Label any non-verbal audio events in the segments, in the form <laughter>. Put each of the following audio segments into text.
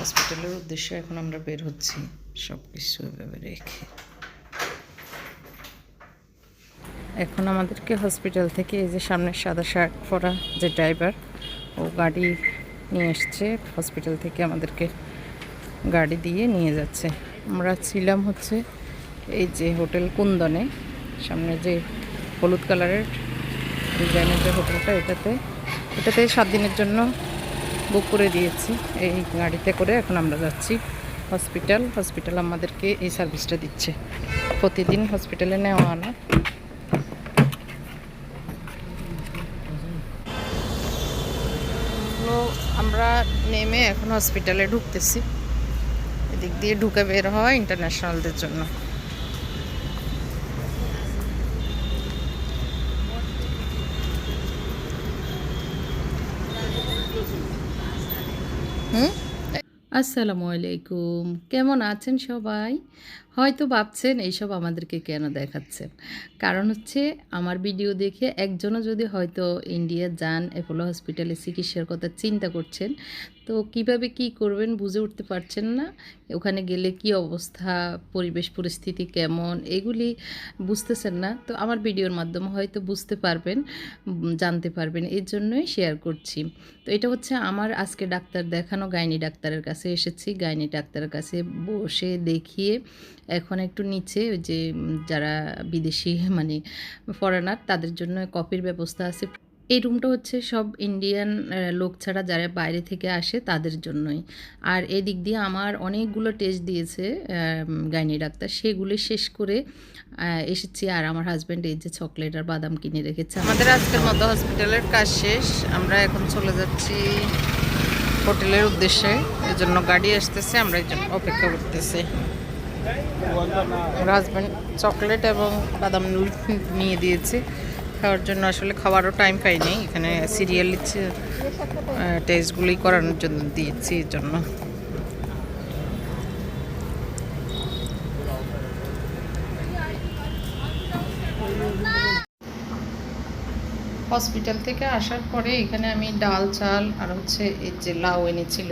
হসপিটালের উদ্দেশ্যে এখন আমরা বের হচ্ছি। সব কিছু এভাবে রেখে। এখন আমাদেরকে হসপিটাল থেকে এই যে সামনে সাদা শার্ট পরা যে ড্রাইভার ও গাড়ি নিয়ে এসছে। হসপিটাল থেকে আমাদেরকে গাড়ি দিয়ে নিয়ে যাচ্ছে। আমরা ছিলাম হচ্ছে এই যে হোটেল কুন্দনে। সামনে যে হলুদ কালারের ডিজাইনের যে হোটেলটা এটাতে এটাতে সাত দিনের জন্য বুক করে দিয়েছি এই গাড়িতে করে। এখন আমরা যাচ্ছি হসপিটাল। হসপিটাল আমাদেরকে এই সার্ভিসটা দিচ্ছে। প্রতিদিন হসপিটালে নেওয়া তো আমরা নেমে এখন হসপিটালে ঢুকতেছি। এদিক দিয়ে ঢুকে বের হয় ইন্টারন্যাশনালদের জন্য হুম আসসালামু আলাইকুম। কেমন আছেন সবাই? হয়তো ভাবছেন, এইসব আমাদেরকে কেন দেখাচ্ছেন? কারণ হচ্ছে আমার ভিডিও দেখে একজনও যদি হয়তো ইন্ডিয়া যান, অ্যাপোলো হসপিটালে চিকিৎসার কথা চিন্তা করছেন তো কীভাবে কি করবেন বুঝে উঠতে পারছেন না। ওখানে গেলে কি অবস্থা, পরিবেশ পরিস্থিতি কেমন, এগুলি বুঝতেছেন না। তো আমার ভিডিওর মাধ্যমে হয়তো বুঝতে পারবেন জানতে পারবেন, এর জন্যই শেয়ার করছি। তো এটা হচ্ছে আমার আজকে ডাক্তার দেখানো, গাইনি ডাক্তারের কাছে এসেছি। গাইনি ডাক্তারের কাছে বসে দেখিয়ে এখন একটু নিচে ওই যে যারা বিদেশি মানে ফরেনার তাদের জন্য কপির ব্যবস্থা আছে। এই রুমটা হচ্ছে সব ইন্ডিয়ান লোক ছাড়া যারা বাইরে থেকে আসে তাদের জন্যই। আর এদিক দিয়ে আমার অনেকগুলো টেস্ট দিয়েছে গাইনি ডাক্তার। সেগুলো শেষ করে এসেছি। আর আমার হাজব্যান্ড এই যে চকলেট আর বাদাম কিনে রেখেছে। আমাদের আজকের মতো হসপিটালের কাজ শেষ। আমরা এখন চলে যাচ্ছি হোটেলের উদ্দেশ্যে। এই জন্য গাড়ি আসতেছে, আমরা অপেক্ষা করতেছি। আমার হাজব্যান্ড চকলেট এবং বাদাম নিয়ে দিয়েছে। খাওয়ার জন্য আসলে খাওয়ারও টাইম পাইনি। এখানে সিরিয়াল টেস্টগুলি করানোর জন্য, দিয়েছি এর জন্য। হসপিটাল থেকে আসার পরে এখানে আমি ডাল, চাল আর হচ্ছে এই যে লাউ এনেছিল।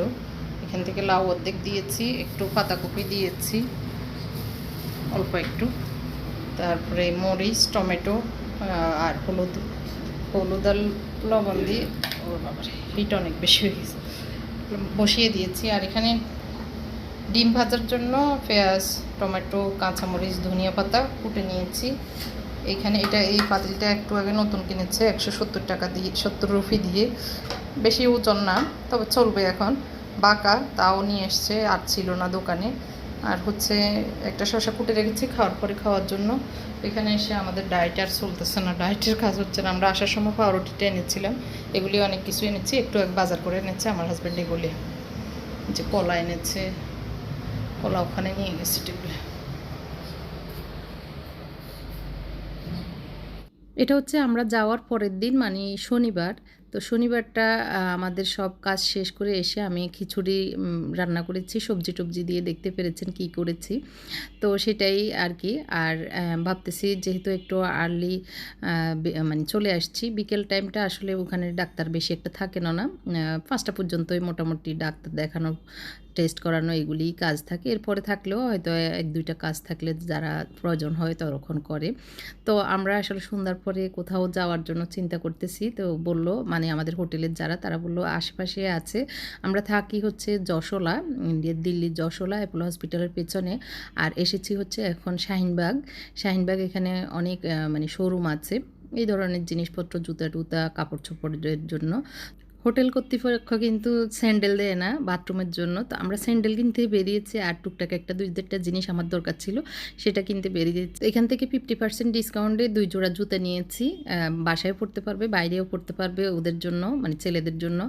এখান থেকে লাউ অর্ধেক দিয়েছি, একটু পাতাকপি দিয়েছি, অল্প একটু। তারপরে মরিচ, টমেটো আর হলুদ হলুদ আর লবণ দিয়ে ও বাবারে, হিট অনেক বেশি হয়ে গেছে। বসিয়ে দিয়েছি, আর এখানে ডিম ভাজার জন্য পেঁয়াজ, টমেটো, কাঁচামরিচ, ধনিয়া পাতা কুটে নিয়েছি। এখানে এটা, এই পাতিলটা একটু আগে নতুন কিনেছে, একশো সত্তর টাকা দিয়ে, সত্তর রুপি দিয়ে। বেশি ওজন না, তবে চলবে এখন। বাঁকা, তাও নিয়ে এসছে, আর ছিল না দোকানে। আর হচ্ছে একটা শশা কুটে রেখেছি, খাওয়ার পরে খাওয়ার জন্য। এখানে এসে আমাদের ডায়েট আর চলতেছে না। ডায়েটের কাজ হচ্ছে না। আমরা আসার সময় পাউরুটিটা এনেছিলাম। এগুলি অনেক কিছু এনেছি, একটু এক বাজার করে এনেছে আমার হাজব্যান্ড এগুলি। যে কলা এনেছে, কলা ওখানে নিয়ে গেছে টেবিলে এটা হচ্ছে আমরা যাওয়ার পরের দিন মানে শনিবার। তো শনিবারটা আমাদের সব কাজ শেষ করে এসে আমি খিচুড়ি রান্না করেছি, সবজি টবজি দিয়ে দেখতে পেরেছেন কি করেছি। তো সেটাই আর কি আর ভাবতেছি যেহেতু একটু আর্লি মানে চলে আসছি, বিকেল টাইমটা আসলে ওখানে ডাক্তার বেশি একটা থাকে না না? পাঁচটা পর্যন্তই মোটামুটি ডাক্তার দেখানো টেস্ট করানো এগুলিই কাজ থাকে। এরপরে থাকলেও হয়তো এক দুইটা কাজ থাকলে যারা প্রয়োজন হয় তখন করে। তো আমরা আসলে সন্ধ্যার পরে কোথাও যাওয়ার জন্য চিন্তা করতেছি। তো বলল মানে আমাদের হোটেলের যারা, তারা বলল, আশেপাশে আছে। আমরা থাকি হচ্ছে যশোলা ইন্ডিয়ার দিল্লির যশোলা, অ্যাপোলো হসপিটালের পেছনে। আর এসেছি হচ্ছে এখন শাহিনবাগ। শাহিনবাগ এখানে অনেক মানে শোরুম আছে। এই ধরনের জিনিসপত্র জুতা টুতা কাপড় চোপড়ের জন্য। হোটেল কর্তৃপক্ষ কিন্তু স্যান্ডেল দেয় না বাথরুমের জন্য। তো আমরা স্যান্ডেল কিনতে বেরিয়েছি আর টুকটাক একটা দুই চারটা জিনিস আমার দরকার ছিল, সেটা কিনতে বেরিয়েছি এখান থেকে ফিফটি পার্সেন্ট ডিসকাউন্টে দুই জোড়া জুতা নিয়েছি। বাসায় পড়তে পারবে, বাইরেও পড়তে পারবে ওদের জন্য মানে ছেলেদের জন্য।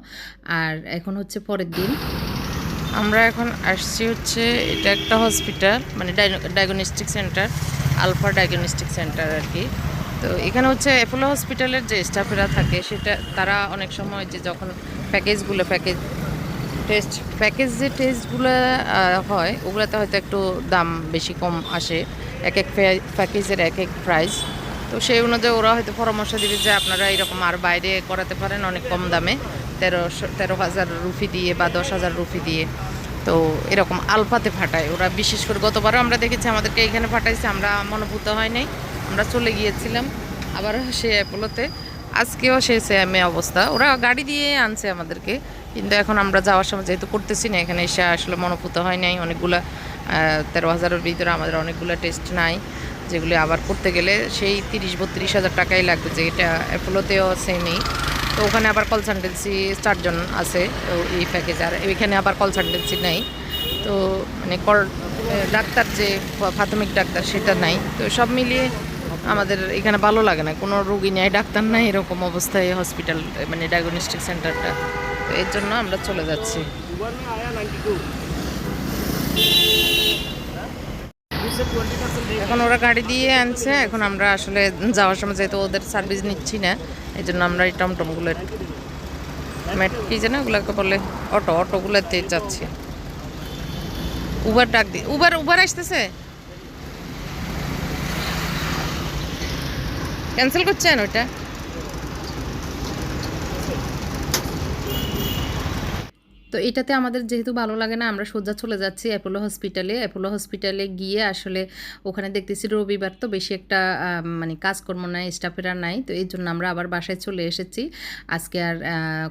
আর এখন হচ্ছে পরের দিন। আমরা এখন আসছি হচ্ছে, এটা একটা হসপিটাল মানে diagnostic centre alpha diagnostic centre আর কি। তো এখানে হচ্ছে অ্যাপোলো হসপিটালের যে স্টাফেরা থাকে, সেটা, তারা অনেক সময় যে যখন প্যাকেজগুলো প্যাকেজ টেস্ট প্যাকেজ যে টেস্টগুলো হয়, ওগুলোতে হয়তো একটু দাম বেশি কম আসে এক এক প্যাকেজের এক এক প্রাইস তো সেই অনুযায়ী ওরা হয়তো পরামর্শ দিবে যে আপনারা এরকম আর বাইরে করাতে পারেন অনেক কম দামে, তেরোশো, তেরো হাজার রুফি দিয়ে বা দশ হাজার রুফি দিয়ে। তো এরকম আলফাতে ফাটায়। ওরা বিশেষ করে গতবারও আমরা দেখেছি, আমাদেরকে এখানে ফাটাইছে, আমরা মনোভূত হয় নাই। আমরা চলে গিয়েছিলাম আবার সে অ্যাপোলোতে। আজকেও সে সেমে অবস্থা। ওরা গাড়ি দিয়ে আনছে আমাদেরকে, কিন্তু এখন আমরা যাওয়ার সময় যেহেতু করতেছি না, এখানে এসে আসলে মনোভূত হয় নাই। অনেকগুলা তেরো হাজারের ভিতরে আমাদের অনেকগুলো টেস্ট নাই, যেগুলি আবার করতে গেলে সেই তিরিশ, বত্রিশ হাজার টাকাই লাগবে, যে এটা অ্যাপোলোতেও সেমই তো ওখানে আবার কনসালটেন্সি চারজন আছে এই প্যাকেজ আর এখানে আবার কনসালটেন্সি নেই। তো মানে ডাক্তার যে প্রাথমিক ডাক্তার, সেটা নাই। তো সব মিলিয়ে আমাদের এখানে ভালো লাগে না। কোনো রুগী নেই, ডাক্তার নাই, এরকম অবস্থায় হসপিটাল মানে ডায়াগনস্টিক সেন্টারটা তো এর জন্য আমরা চলে যাচ্ছি। এখন ওরা গাড়ি দিয়ে আনছে, এখন আমরা আসলে যাওয়ার সময় যেহেতু ওদের সার্ভিস নিচ্ছি না, এই জন্য আমরা এই টমটমগুলো মেট কি যেন ওগুলোকে বলে, অটো, অটোগুলোতে যাচ্ছি। উবার ডাক দি উবার উবার আসতেছে? ক্যান্সেল করছেন ওইটা তো এটাতে আমাদের যেহেতু ভালো লাগে না, আমরা সোজা চলে যাচ্ছি অ্যাপোলো হসপিটালে। অ্যাপোলো হসপিটালে গিয়ে আসলে ওখানে দেখতেছি রবিবার তো বেশি একটা মানে কাজকর্ম নাই স্টাফেরা নাই, তো এই জন্য আমরা আবার বাসায় চলে এসেছি। আজকে আর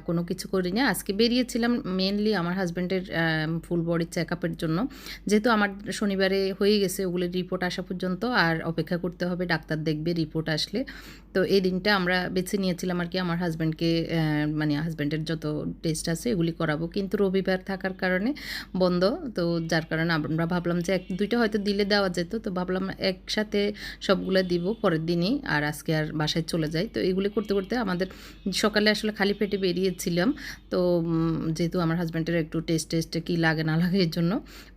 কোনো কিছু করি না। আজকে বেরিয়েছিলাম মেনলি আমার হাজব্যান্ডের ফুল বডি চেক আপের জন্য। যেহেতু আমার শনিবারে হয়ে গেছে ওগুলোর রিপোর্ট আসা পর্যন্ত, আর অপেক্ষা করতে হবে, ডাক্তার দেখবে রিপোর্ট আসলে। তো এই দিনটা আমরা বেছে নিয়েছিলাম আর কি, আমার হাজব্যান্ডকে মানে হাজব্যান্ডের যত টেস্ট আছে, এগুলি করাবো। কিন্তু রবিবার থাকার কারণে বন্ধ। তো যার কারণে আমরা ভাবলাম যে এক, দুইটা হয়তো দিলে দেওয়া যেত। তো ভাবলাম একসাথে সবগুলো দিব পরের দিনই আর আজকে আর বাসায় চলে যাই। তো এগুলি করতে করতে আমাদের সকালে আসলে খালি পেটে বেরিয়েছিলাম। তো যেহেতু আমার হাজব্যান্ডের একটু টেস্ট টেস্ট কি লাগে না লাগে এর জন্য।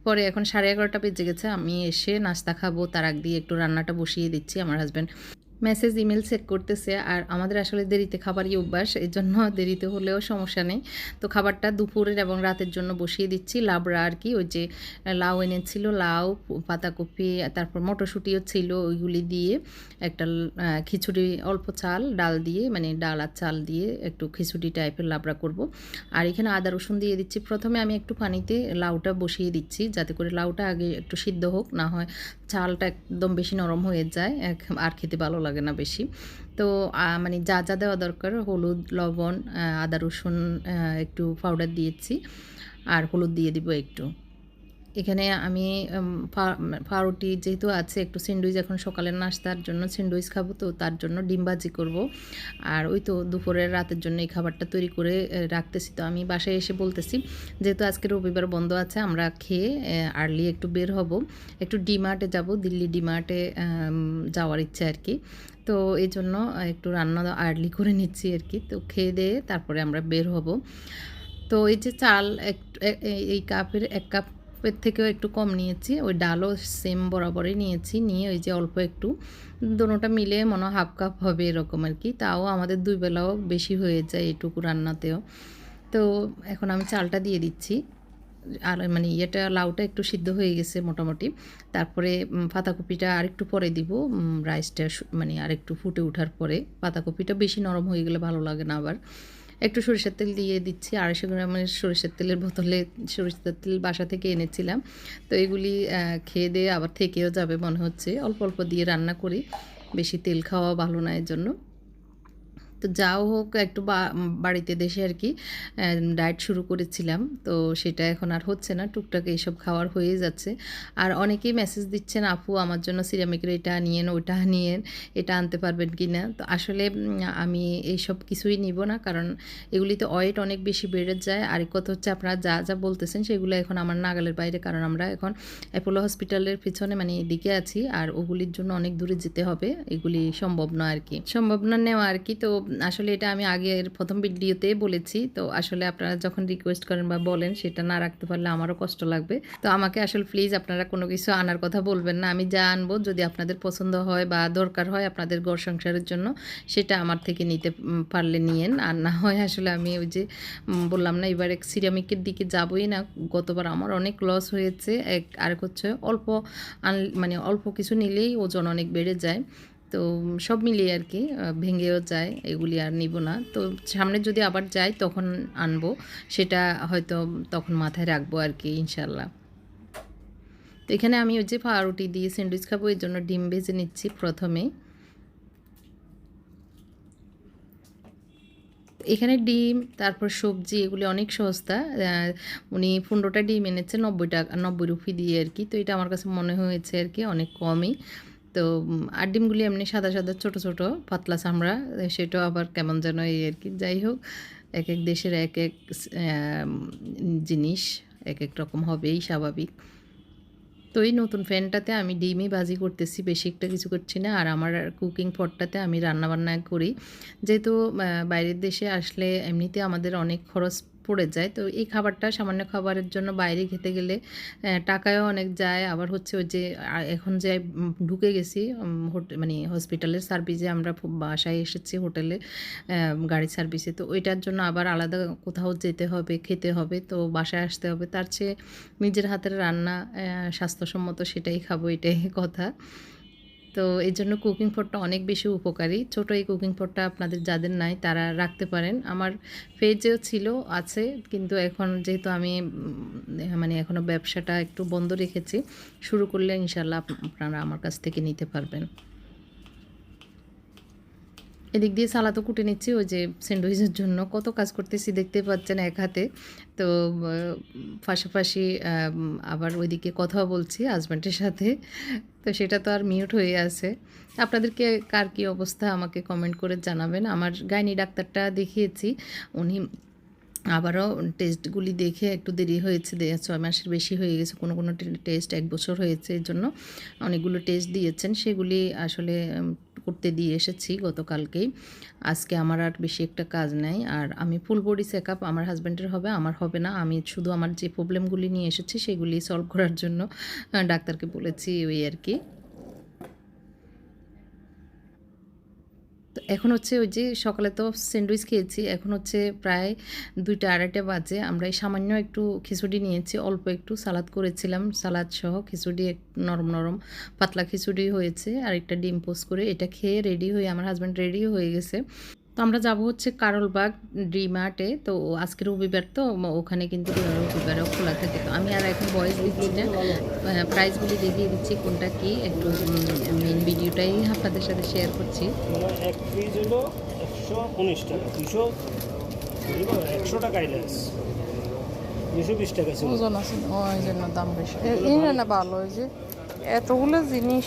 পরে এখন সাড়ে এগারোটা বেজে গেছে। আমি এসে নাস্তা খাব। তার আগ দিয়ে একটু রান্নাটা বসিয়ে দিচ্ছি। আমার হাজব্যান্ড মেসেজ ইমেল চেক করতেছে আর আমাদের আসলে দেরিতে খাবারই অভ্যাস, এই জন্য দেরিতে হলেও সমস্যা নেই। তো খাবারটা দুপুরের এবং রাতের জন্য বসিয়ে দিচ্ছি। লাবড়া আর কি, ওই যে, লাউ এনেছিল, লাউ, পাতাকপি, তারপর মটরশুঁটিও ছিল, ওইগুলি দিয়ে একটা খিচুড়ি, অল্প চাল, ডাল দিয়ে মানে ডাল আর চাল দিয়ে একটু খিচুড়ি টাইপের লাবড়া করব। আর এখানে আদা, রসুন দিয়ে দিচ্ছি। প্রথমে আমি একটু পানিতে লাউটা বসিয়ে দিচ্ছি, যাতে করে লাউটা আগে একটু সিদ্ধ হোক, না হয় চালটা একদম বেশি নরম হয়ে যায় আর খেতে ভালো লাগে না বেশি। তো মানে যা যা দেওয়া দরকার, হলুদ, লবণ আদা, রসুন একটু পাউডার দিয়েছি, আর হলুদ দিয়ে দিব একটু। এখানে আমি পাউরুটি যেহেতু আছে, একটু স্যান্ডউইচ এখন সকালের নাস্তার জন্য স্যান্ডউইচ খাব, তো তার জন্য ডিম ভাজি করব। আর ওই তো দুপুরের রাতের জন্য এই খাবারটা তৈরি করে রাখতেছি। তো আমি বাসায় এসে বলতেছি, যেহেতু আজকে রবিবার বন্ধ আছে, আমরা খেয়ে আর্লি একটু বের হব। একটু ডিমার্টে যাব, দিল্লি ডিমার্টে যাওয়ার ইচ্ছে আর কি। তো এই জন্য একটু রান্না আর্লি করে নিচ্ছি আর কি। তো খেয়ে দিয়ে তারপরে আমরা বের হব। তো এই যে চাল, এক এই কাপের এক কাপের থেকেও একটু কম নিয়েছি। ওই ডালও সেম বরাবরই নিয়েছি। নিয়ে ওই যে অল্প একটু দুটোটা মিলে মনে হাফ কাপ হবে এরকম আর কি। তাও আমাদের দুই বেলাও বেশি হয়ে যায় এটুকু রান্নাতেও। তো এখন আমি চালটা দিয়ে দিচ্ছি। আর মানে ইয়েটা, লাউটা একটু সিদ্ধ হয়ে গেছে মোটামুটি। তারপরে পাতাকপিটা আরেকটু পরে দিব। রাইসটা মানে আরেকটু ফুটে ওঠার পরে। পাতাকপিটা বেশি নরম হয়ে গেলে ভালো লাগে না আবার। একটু সরিষার তেল দিয়ে দিচ্ছি, আড়াইশো গ্রামের সরিষার তেলের বোতলে সরিষার তেল বাসা থেকে এনেছিলাম। তো এগুলি খেয়ে দিয়ে আবার থেকেও যাবে মনে হচ্ছে। অল্প অল্প দিয়ে রান্না করি, বেশি তেল খাওয়া ভালো না এর জন্য। তো যাও হোক, একটু বাড়িতে দেশে আর কি ডায়েট শুরু করেছিলাম। তো সেটা এখন আর হচ্ছে না, টুকটাক এইসব খাওয়ার হয়ে যাচ্ছে। আর অনেকেই মেসেজ দিচ্ছেন, আপু, আমার জন্য সিরামিকের এটা নিয়েন ওইটা নিয়েন এটা আনতে পারবেন কি না? তো আসলে আমি এইসব কিছুই নিব না, কারণ এগুলিতে ওয়েট অনেক বেশি বেড়ে যায়। আর কত হচ্ছে, আপনারা যা যা বলতেছেন, সেগুলো এখন আমার নাগালের বাইরে, কারণ আমরা এখন অ্যাপোলো হসপিটালের পিছনে মানে এদিকে আছি। আর ওগুলির জন্য অনেক দূরে যেতে হবে, এগুলি সম্ভব না আর কি। সম্ভব না নেওয়া আর কি, তো আসলে এটা আমি আগের প্রথম ভিডিওতে বলেছি। তো আসলে আপনারা যখন রিকোয়েস্ট করেন বা বলেন, সেটা না রাখতে পারলে আমারও কষ্ট লাগবে। তো আমাকে আসলে প্লিজ আপনারা কোনো কিছু আনার কথা বলবেন না। আমি যা আনব যদি আপনাদের পছন্দ হয় বা দরকার হয় আপনাদের ঘর সংসারের জন্য, সেটা আমার থেকে নিতে পারলে নিয়েন। আর না হয় আসলে আমি ওই যে বললাম না, এবার এক সিরামিকের দিকে যাবই না। গতবার আমার অনেক লস হয়েছে। এক আর হচ্ছে অল্প আন মানে অল্প কিছু নিলেই ওজন অনেক বেড়ে যায়। তো সব মিলিয়ে আর কি ভেঙেও যায়, এগুলি আর নিব না। তো সামনে যদি আবার যাই, তখন আনব, সেটা হয়তো তখন মাথায় রাখব আর কি, ইনশাল্লাহ। তো এখানে আমি ওই যে পাউরুটি দিয়ে স্যান্ডউইচ খাব, এর জন্য ডিম ভেজে নিচ্ছি প্রথমে এখানে ডিম, তারপর সবজি, এগুলি অনেক সস্তা উনি পনেরোটা ডিম এনেছে, নব্বই টাকা, নব্বই রুপি দিয়ে আর কি। তো এটা আমার কাছে মনে হয়েছে আর কি, অনেক কমই। তো আর ডিমগুলি এমনি সাদা সাদা, ছোট ছোট, পাতলা চামড়া, সেটাও আবার কেমন যেন এই আর কি। যাই হোক এক এক দেশের এক এক জিনিস এক এক রকম হবেই স্বাভাবিক। তো এই নতুন ফ্যানটাতে আমি ডিমই ভাজি করতেছি, বেশি একটা কিছু করছি না। আর আমার কুকিং পটটাতে আমি রান্নাবান্না করি। যেহেতু বাইরের দেশে আসলে এমনিতে আমাদের অনেক খরচ পড়ে যায়। তো এই খাবারটা সামান্য খাবারের জন্য বাইরে খেতে গেলে টাকাও অনেক যায়। আবার হচ্ছে ওই যে এখন যে ঢুকে গেছি মানে হসপিটালের সার্ভিসে আমরা বাসায় এসেছি হোটেলে গাড়ি সার্ভিসে। তো ওইটার জন্য আবার আলাদা কোথাও যেতে হবে, খেতে হবে, তো বাসায় আসতে হবে। তার চেয়ে নিজের হাতের রান্না স্বাস্থ্যসম্মত সেটাই খাব, এটাই কথা। তো এই জন্য কুকিং পটটা অনেক বেশি উপকারী। ছোট এই কুকিং পটটা আপনাদের যাদের নাই তারা রাখতে পারেন। আমার পেজেও ছিল, আছে, কিন্তু এখন যেহেতু আমি মানে এখনও ব্যবসাটা একটু বন্ধ রেখেছি, শুরু করলে ইনশাল্লাহ আপনারা আমার কাছ থেকে নিতে পারবেন। এদিক দিয়ে সালাদও কুটে নিচ্ছি, ওই যে স্যান্ডউইচের জন্য। কত কাজ করতেছি দেখতে পাচ্ছেন এক হাতে। তো পাশাপাশি আবার ওইদিকে কথাও বলছি হাজব্যান্ডের সাথে। তো সেটা তো আর মিউট হয়ে আছে। আপনাদেরকে কার কী অবস্থা আমাকে কমেন্ট করে জানাবেন। আমার গাইনি ডাক্তারটা দেখিয়েছি। উনি আবারও টেস্টগুলি দেখে একটু দেরি হয়েছে ছয় মাসের বেশি হয়ে গেছে। কোনো কোনো টেস্ট এক বছর হয়েছে এর জন্য। অনেকগুলো টেস্ট দিয়েছেন। সেগুলি আসলে করতে দিয়ে এসেছি গতকালকেই। আজকে আমার আর বেশি একটা কাজ নাই। আর আমি ফুল বডি চেক আপ আমার হাজব্যান্ডের হবে, আমার হবে না। আমি শুধু আমার যে প্রবলেমগুলি নিয়ে এসেছি, সেগুলি সলভ করার জন্য ডাক্তারকে বলেছি ওই আর কি। তো এখন হচ্ছে ওই যে সকালে তো স্যান্ডউইচ খেয়েছি, এখন হচ্ছে প্রায় দুইটা আড়াইটা বাজে। আমরা এই সামান্য একটু খিচুড়ি নিয়েছি, অল্প একটু সালাদ করেছিলাম। সালাদ সহ খিচুড়ি নরম নরম পাতলা খিচুড়ি হয়েছে। আর একটা ডিম পোস্ট করে এটা খেয়ে রেডি হয়ে আমার হাজব্যান্ড রেডি হয়ে গেছে। তো আমরা যাব হচ্ছে কারলবাগ ড্রিমার্টে তো আজকে রবিবার তো ওখানে কিন্তু রবিবারও খোলা থাকে। তো আমি আর এখন বয়স দিচ্ছি না। প্রাইসগুলি দেখিয়ে দিচ্ছি কোনটা কি। একটু মেন ভিডিওটাই আপনাদের সাথে শেয়ার করছি। এক পিস হলো একশো উনিশ টাকা। দুশো একশো টাকা আইলেন্স দুশো বিশ টাকা ওজন আছে ওই জন্য দাম বেশি। এই না ভালো ওই যে এতগুলো জিনিস।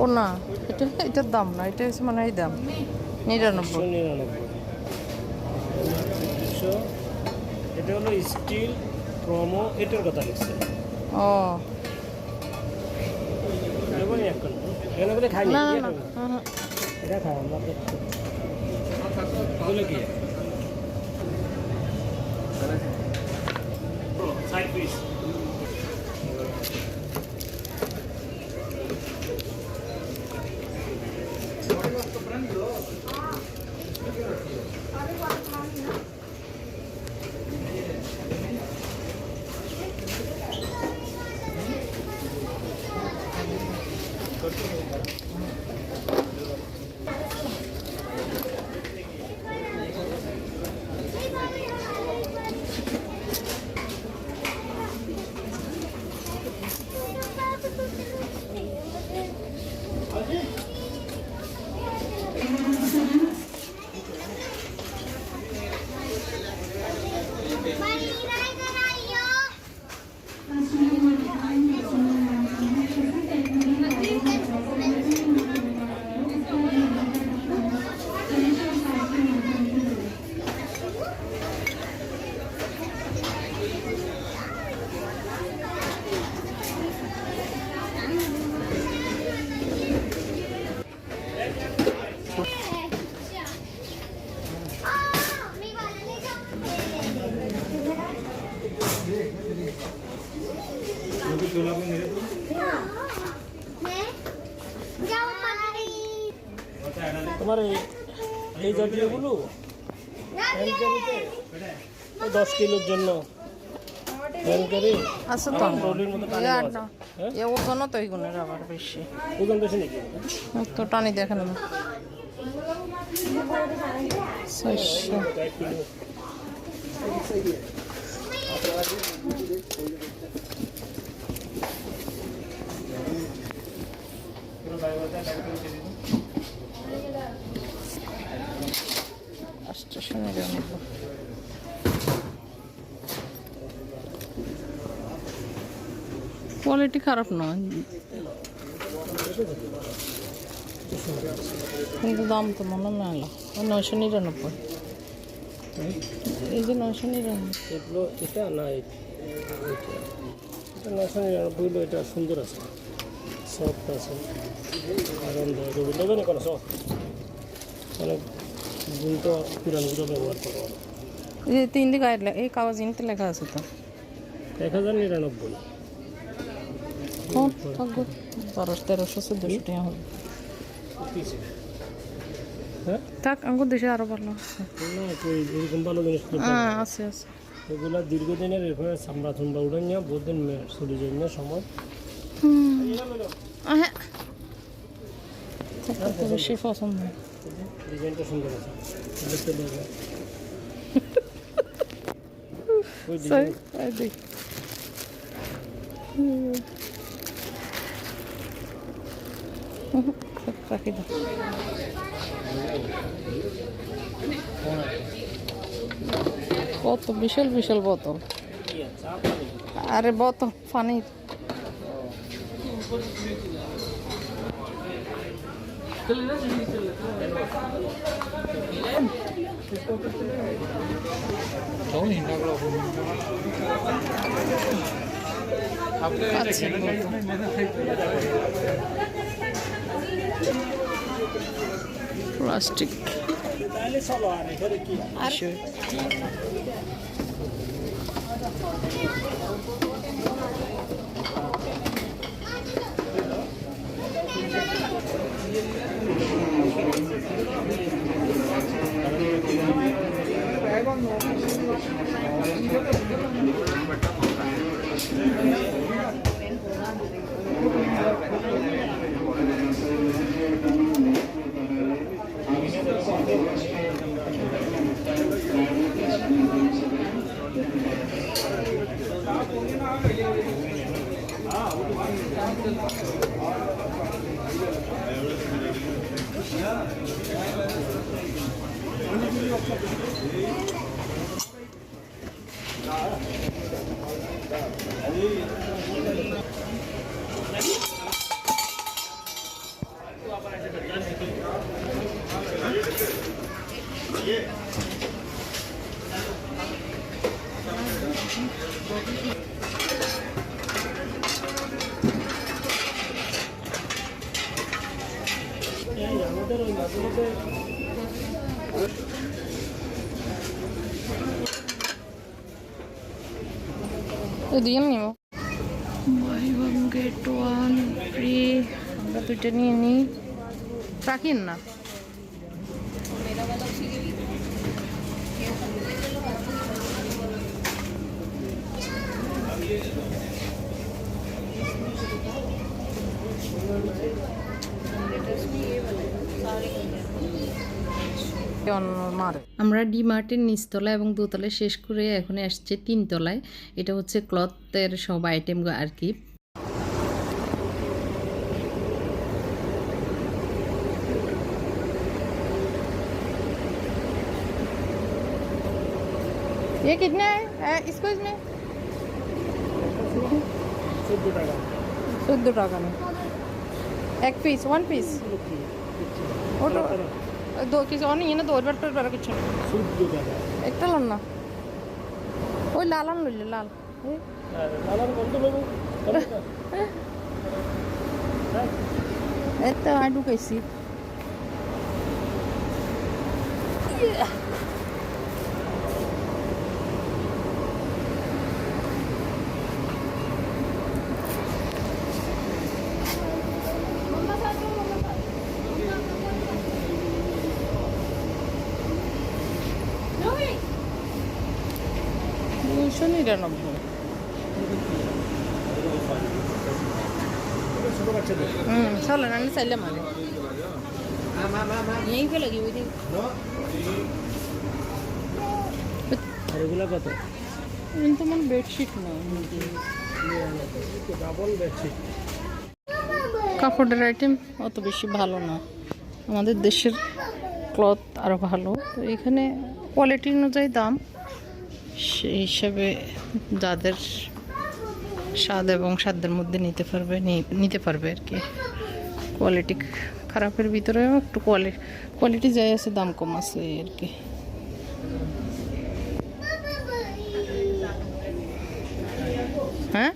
ও না এটা এটার দাম না এটা হচ্ছে মানে এই দাম। নিরানব্বই। নিরানব্বই। এটা হলো স্টিল প্রোমো এটার কথা লিখছে। ও। কি না না না। এটা খাই ওই দশ কিলোর জন্য। হ্যান্ডকারি আছে তো। টানি এ হ্যাঁ? এ ওজনও তো এইগুলোর আবার বেশি। ওজন বেশি নাকি? তো টানি দেখেন না ছয়শো। এক কিলো আটশোশো নিরানব্বই কোয়ালিটি খারাপ নয়। কিন্তু দাম তো মনে মেলা ওই নয়শো নিরানব্বই। এই যে নয়শো নিরানব্বই। এগুলো এটা না এটা। এটা নশো নিরানব্বই হলো, এটা সুন্দর আছে। সফট আছে। আরামদায়ক নেবে না কোনো সফট অনেক পুরানগুলো ব্যবহার করো এই কাগজ ইনতে লেখা আছে তো। এক হাজার নিরানব্বই। বারোশো তেরোশো চোদ্দোশো টাকা হবে হ্যাঁ? থাক আঙ্গুর দেশে আরও ভালো এরকম ভালো জিনিস হ্যাঁ আছে আছে। এগুলা দীর্ঘদিনের এরকম চামড়া চুমড়া উড়ে নিয়ে বহুত দিন চলে যায় না সময়। তো বেশি পছন্দ হয়। ডিজাইনটা সুন্দর আছে. <laughs> <laughs> রাখি দাও কত বিশাল বিশাল বোতল। আরে বোতল পানির। প্লাস্টিক আর দিয়ে নিব। গেট ওয়ান ফ্রি আমরা দুইটা নিয়ে নিই। রাখেন না। অন্য মারে আমরা ডিমার্টের নিচতলা এবং দোতলায় শেষ করে এখন আসছে তিনতলায় এটা হচ্ছে ক্লথের সব আইটেম আর কি ये कितने है एक्सक्यूज मी চোদ্দো টাকা চোদ্দো টাকা নেই এক পিস ওয়ান পিস ওটা দো কিছু অনেক এনে দৌড় বার কিছু না একটা লন না ওই লাল আন লইলে লাল আই ঢুকাইছি দুশো নিরানব্বই। হুম চলো না চাইলে মানে এই ফেলে কি ওই আর এগুলো কত? কিন্তু আমার বেডশিট না ডাবল বেডশিট কাপড়ের আইটেম অত বেশি ভালো না। আমাদের দেশের ক্লথ আরও ভালো। তো এখানে কোয়ালিটি অনুযায়ী দাম। সেই হিসাবে যাদের স্বাদ এবং স্বাদের মধ্যে নিতে পারবে নিতে পারবে আর কি। কোয়ালিটি খারাপের ভিতরেও একটু কোয়ালিটি কোয়ালিটি যাই আছে, দাম কম আছে আর কি। হ্যাঁ?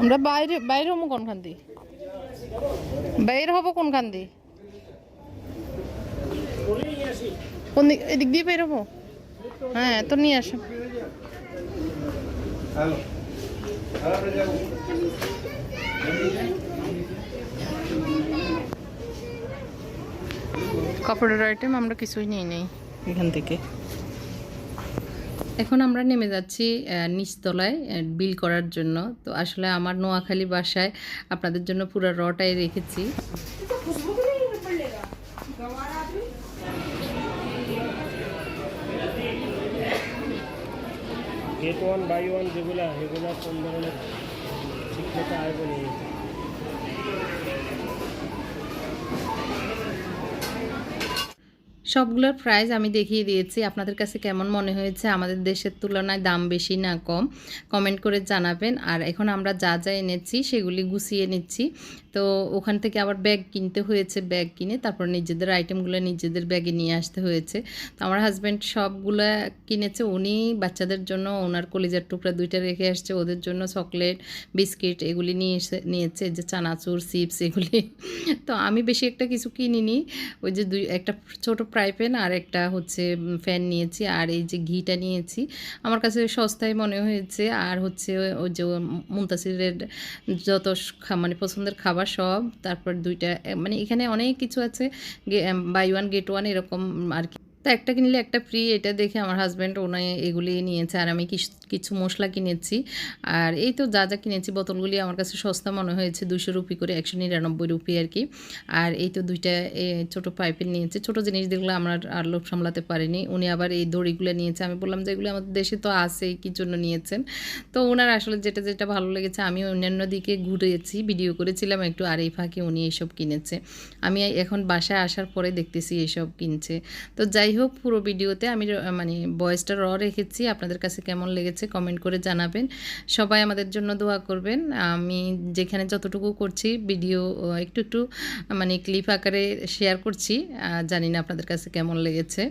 আমরা বাইরে বাইরে হব কোনখান দিয়ে? বাইরে হব কোনখান দিয়ে? কোন দিক, এদিক দিয়ে বের হব? হ্যাঁ তো নিয়ে আসো। কাপড়ের আইটেম আমরা কিছুই নিই নেই। এখান থেকে। এখন আমরা নেমে যাচ্ছি নিচতলায় বিল করার জন্য। তো আসলে আমার নোয়াখালী বাসায় আপনাদের জন্য পুরো রটাই রেখেছি। গেট ওয়ান বাই ওয়ান যেগুলো সেগুলো কোন ধরনের শিক্ষকতা আয়োজন আয় সবগুলোর প্রাইস আমি দেখিয়ে দিয়েছি। আপনাদের কাছে কেমন মনে হয়েছে? আমাদের দেশের তুলনায় দাম বেশি না কম? কমেন্ট করে জানাবেন। আর এখন আমরা যা যা এনেছি, সেগুলি গুছিয়ে নিচ্ছি। তো ওখান থেকে আবার ব্যাগ কিনতে হয়েছে ব্যাগ কিনে তারপর নিজেদের আইটেমগুলো নিজেদের ব্যাগে নিয়ে আসতে হয়েছে। তো আমার হাজব্যান্ড সবগুলো কিনেছে। উনি বাচ্চাদের জন্য, ওনার কলিজার টুকরা দুইটা রেখে আসছে। ওদের জন্য চকলেট বিস্কিট এগুলি নিয়ে এসে, নিয়েছে। যে চানাচুর চিপস এগুলি। তো আমি বেশি একটা কিছু কিনিনি। ওই যে দুই, একটা ছোট ফ্রাই প্যান আর একটা হচ্ছে ফ্যান নিয়েছি আর এই যে ঘিটা নিয়েছি। আমার কাছে সস্তায় মনে হয়েছে আর হচ্ছে ওই যে মুন্তাসিরের যত মানে পছন্দের খাবার সব, তারপর দুইটা মানে এখানে অনেক কিছু আছে বাই ওয়ান গেট ওয়ান এরকম আর কি। তো একটা কিনলে একটা ফ্রি এটা দেখে আমার হাজব্যান্ড ওনায় এগুলি নিয়েছে আর আমি কিছু কিছু মশলা কিনেছি। আর এই তো যা যা কিনেছি, বোতলগুলি আমার কাছে সস্তা মনে হয়েছে দুশো রুপি করে, একশো নিরানব্বই রুপি আর কি। আর এই তো দুইটা ছোট পাইপের নিয়েছে। ছোট জিনিস দেখলে আমরা আর লোভ সামলাতে পারিনি। উনি আবার এই দড়িগুলো নিয়েছে। আমি বললাম যে এগুলো আমাদের দেশে তো আছেই কি জন্য নিয়েছেন? তো ওনার আসলে যেটা যেটা ভালো লেগেছে, আমি অন্যান্য দিকে ঘুরেছি, ভিডিও করেছিলাম একটু, আর এই ফাঁকে উনি এইসব কিনেছে। আমি এখন বাসায় আসার পরে দেখতেছি এইসব কিনছে। তো যাই হোক, পুরো ভিডিওতে আমি মানে ভয়েসটা র রেখেছি। আপনাদের কাছে কেমন লেগেছে কমেন্ট করে জানাবেন। সবাই আমাদের জন্য দোয়া করবেন। আমি যেখানে যতটুকু করছি ভিডিও একটু একটু মানে ক্লিপ আকারে শেয়ার করছি। জানি না আপনাদের কাছে কেমন লেগেছে।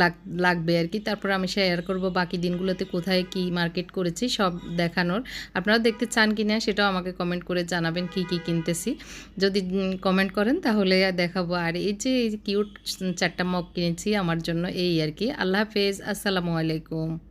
লাগ, লাগবে আর কি। তারপর আমি শেয়ার করব বাকি দিনগুলোতে কোথায় কি মার্কেট করেছি, সব দেখানোর। আপনারা দেখতে চান কি না সেটাও আমাকে কমেন্ট করে জানাবেন কি কি কিনতেছি। যদি কমেন্ট করেন তাহলে দেখাবো। আর এই যে কিউট চারটা মগ কিনেছি আমার জন্য, এই আর কি। আল্লাহ হাফেজ। আসসালামু আলাইকুম।